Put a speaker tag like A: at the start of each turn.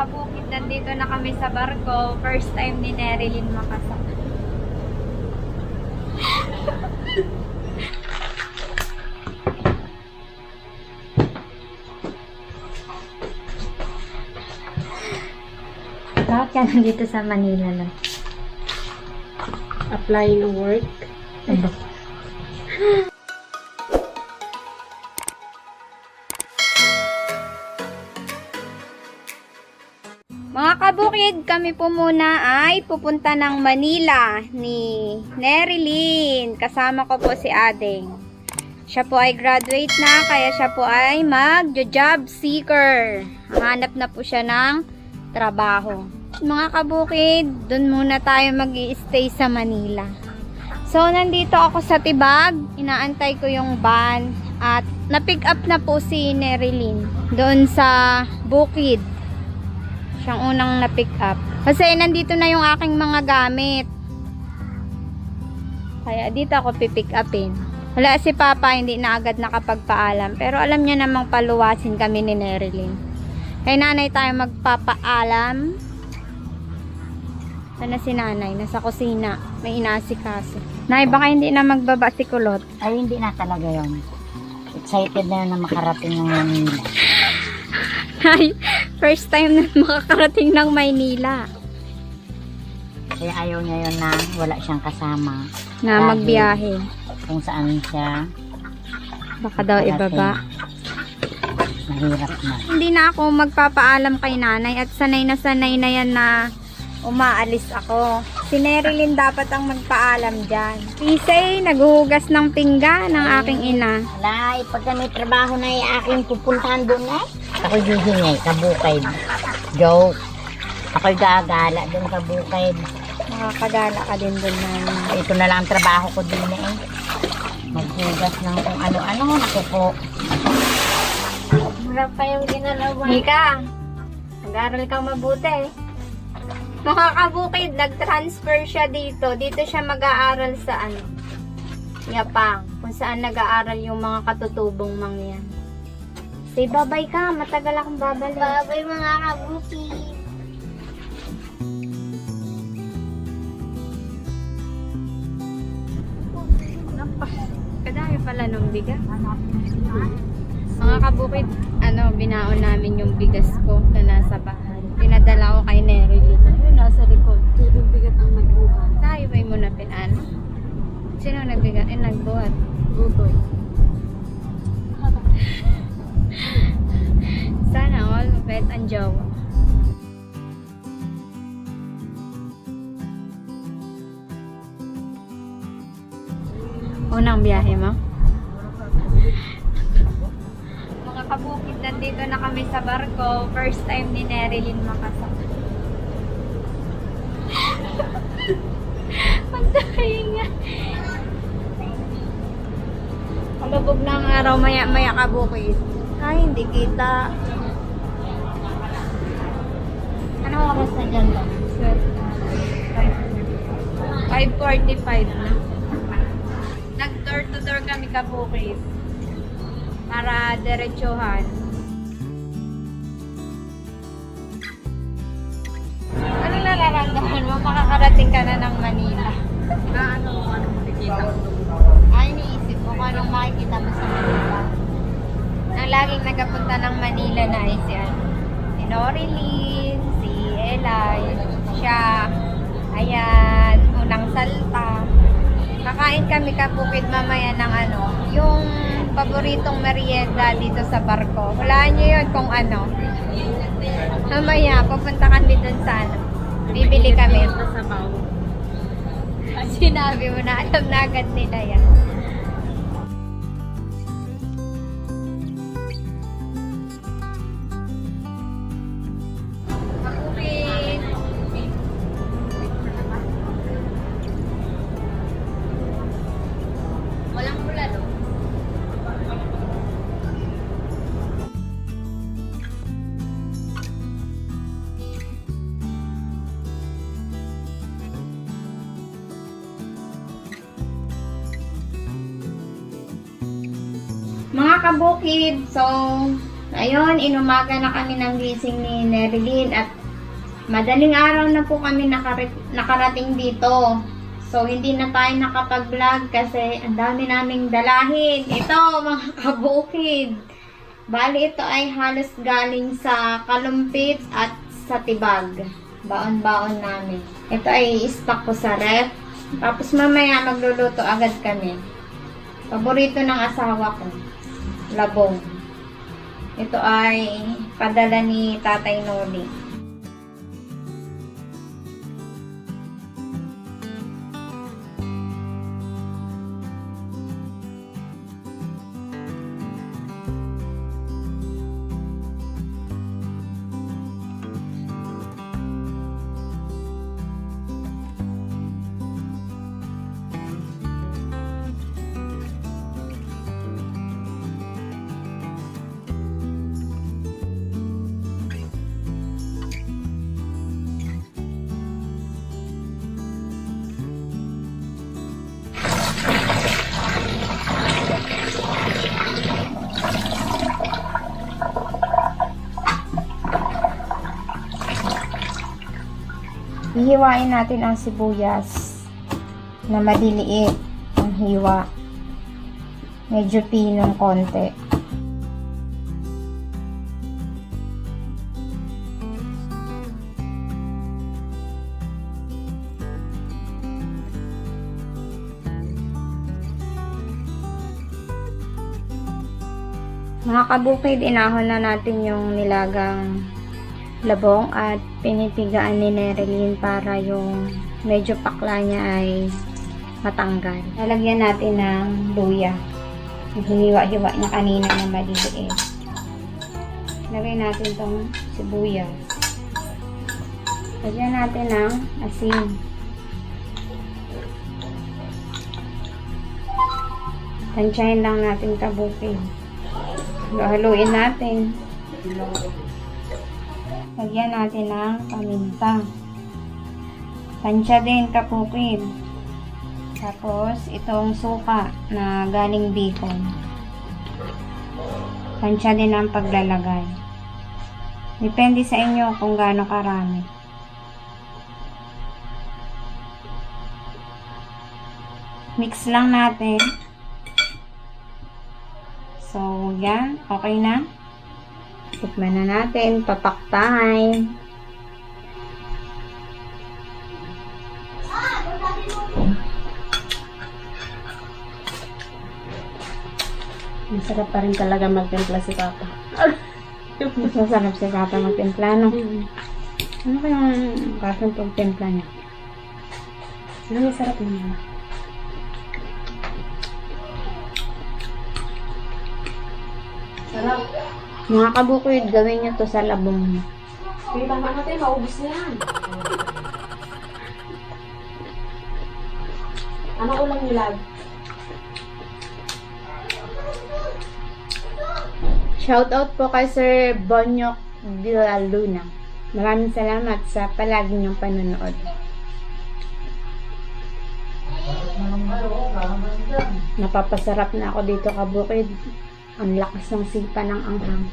A: kabukid, nandito na kami sa barko. First time ni Nerilyn makasama. Bakit ka nandito sa Manila lang?
B: Applying work.
A: Kabukid, kami po muna ay pupunta ng Manila ni Nerilyn. Kasama ko po si Ading. Siya po ay graduate na, kaya siya po ay mag-job seeker. Hanap na po siya ng trabaho. Mga kabukid, dun muna tayo mag stay sa Manila. So, nandito ako sa Tibag. Inaantay ko yung van. At na-pick up na po si Nerilyn doon sa Bukid. Siyang unang na-pick up. Kasi nandito na yung aking mga gamit. Kaya dito ako pipick upin. Wala si Papa, hindi na agad nakapagpaalam. Pero alam niya namang paluwasin kami ni Nerilyn. Kay nanay tayo magpapaalam. Sana si nanay, nasa kusina. May inasikaso. Nay, baka hindi na magbaba si Kulot.
B: Ay, hindi na talaga yun. Excited na yun na makarating ng Manila.
A: Ay, first time na makakarating ng Maynila.
B: Kaya ayaw niya yun na wala siyang kasama.
A: Na
B: Dahil
A: magbiyahe.
B: Kung saan siya
A: Baka daw ibaba.
B: mahirap na.
A: Hindi na ako magpapaalam kay nanay at sanay na sanay na yan na umaalis ako. Si Nerilyn dapat ang magpaalam dyan. Pisay, naghuhugas ng pinggan ng aking ina.
B: Wala, eh, pagka may trabaho na yung aking pupuntahan doon eh. Ako'y hihingay, kabukay. Joke. Ako'y gagala doon kabukay.
A: Makakagala ka din dun na.
B: Ito na lang ang trabaho ko din eh. Maghugas ng kung ano-ano. Naku po.
A: Mura pa yung ginalawa. Mika, nag-aral kang mabuti. Mga kabukid, nag-transfer siya dito. Dito siya mag-aaral sa ano, Yapang. Kung saan nag-aaral yung mga katutubong mangyan. Say bye-bye ka, matagal akong babalik. Bye-bye mga kabukid. Kadami pala nung bigas. Mga kabukid, ano, binaon namin yung bigas ko na nasa bahay. Jowa. Unang biyahe mo? Mga kabukid, nandito na kami sa barko. First time ni Nerilyn makasama. Pantay nga. Palubog ng araw, maya-maya kabukid. Ay, hindi kita. Anong oras na dyan ba? 5.45 na. Nag-door to door kami kabukid. Para diretsuhan. Ano nararamdaman mo? Makakarating ka na ng Manila.
B: Na ano, ano makikita ko
A: Ay, iniisip ko kung anong makikita mo sa Manila. Ang laging nagapunta ng Manila na ay si, ano, si Norilyn, Elay, siya, ayan, unang salta. Kakain kami kapukid mamaya ng ano, yung paboritong merienda dito sa barko. Hulaan nyo yun kung ano. Mamaya, pupunta kami dun sa ano. Bibili kami. Sinabi mo na, alam na agad nila yan. Kabukid, so Ayun, inumaga na kami ng gising ni Nerilyn at madaling araw na po kami nakarating dito. So, hindi na tayo nakapag-vlog kasi ang dami naming dalahin. Ito, mga kabukid. Bali, ito ay halos galing sa kalumpit at sa tibag. Baon-baon namin. Ito ay stock ko sa ref. Tapos mamaya magluluto agad kami. Paborito ng asawa ko. Labong. Ito ay padala ni Tatay Noli. Hihiwain natin ang sibuyas na maliliit ang hiwa. Medyo pinong konti. Mga kabukid, inahon na natin yung nilagang labong at pinipigaan ni Nereline para yung medyo pakla niya ay matanggal. Lalagyan natin ng luya. Hiniwa-hiwa niya kanina na maliliit. Lagay natin tong sibuyas. Lagyan natin ng asin. Tansyahin lang natin kabukid. Haluin natin. Lagyan natin ng paminta. Tansya din kapukid. Tapos, itong suka na galing bacon. Tansya din ang paglalagay. Depende sa inyo kung gaano karami. Mix lang natin. So, yan. Okay na. Tikman na natin. Papak time.
C: Masarap pa rin talaga magtimpla si Papa.
A: Mas masarap si Papa magtimpla, no? Ano kayang klaseng pagtimpla niya?
C: Ano masarap naman? Sarap.
A: Mga kabukid, gawin niyo to sa labong.
C: Kaya tama natin, maubos na yan. Ano ulam niyo, lab?
A: Shoutout po kay Sir Bonyok de la Luna. Maraming salamat sa palagi niyong panonood. Napapasarap na ako dito kabukid. Ang lakas ng sipa ng anghang.